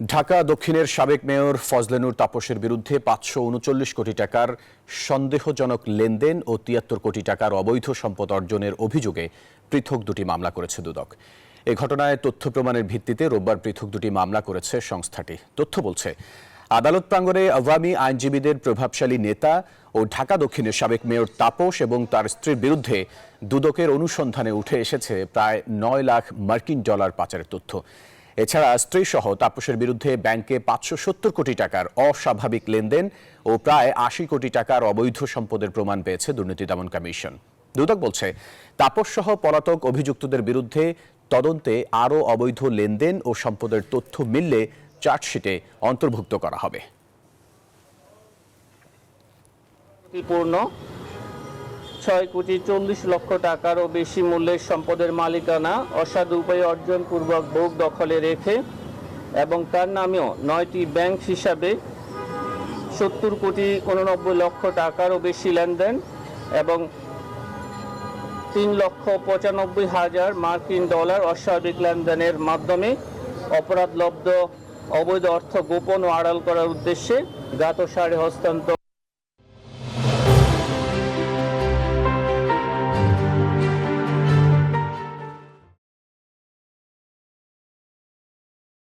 ঢাকা দক্ষিণের সাবেক মেয়র ফজলেনুর তাপসের বিরুদ্ধে পাঁচশো উনচল্লিশ কোটি টাকার সন্দেহজনক লেনদেন ও তিয়াত্তর কোটি টাকার অবৈধ সম্পদ অর্জনের অভিযোগে পৃথক দুটি মামলা করেছে দুদক। এ ঘটনায় তথ্য প্রমাণের ভিত্তিতে রোববার পৃথক দুটি মামলা করেছে সংস্থাটি। তথ্য বলছে, আদালত প্রাঙ্গণে আওয়ামী আইনজীবীদের প্রভাবশালী নেতা ও ঢাকা দক্ষিণের সাবেক মেয়র তাপস এবং তার স্ত্রীর বিরুদ্ধে দুদকের অনুসন্ধানে উঠে এসেছে প্রায় নয় লাখ মার্কিন ডলার পাচারের তথ্য। এছাড়া স্ত্রী সহ তাপসের বিরুদ্ধে ব্যাংকে পাঁচশো সত্তর কোটি টাকার অস্বাভাবিক লেনদেন ও প্রায় আশি কোটি টাকার অবৈধ সম্পদের প্রমাণ পেয়েছে দুর্নীতি দমন কমিশন। দুদক বলছে তাপস সহ পলাতক অভিযুক্তদের বিরুদ্ধে তদন্তে আরও অবৈধ লেনদেন ও সম্পদের তথ্য মিললে চার্জশিটে অন্তর্ভুক্ত করা হবে। পূর্ণ ছয় কোটি চল্লিশ লক্ষ টাকারও বেশি মূল্যের সম্পদের মালিকানা অসাধু উপায়ে অর্জনপূর্বক ভোগ দখলে রেখে এবং তার নামেও নয়টি ব্যাংক হিসাবে সত্তর কোটি উননব্বই লক্ষ টাকারও বেশি লেনদেন এবং তিন লক্ষ পঁচানব্বই হাজার মার্কিন ডলার অস্বাভাবিক লেনদেনের মাধ্যমে অপরাধলব্ধ অবৈধ অর্থ গোপন ও আড়াল করার উদ্দেশ্যে জ্ঞাতসারে হস্তান্তর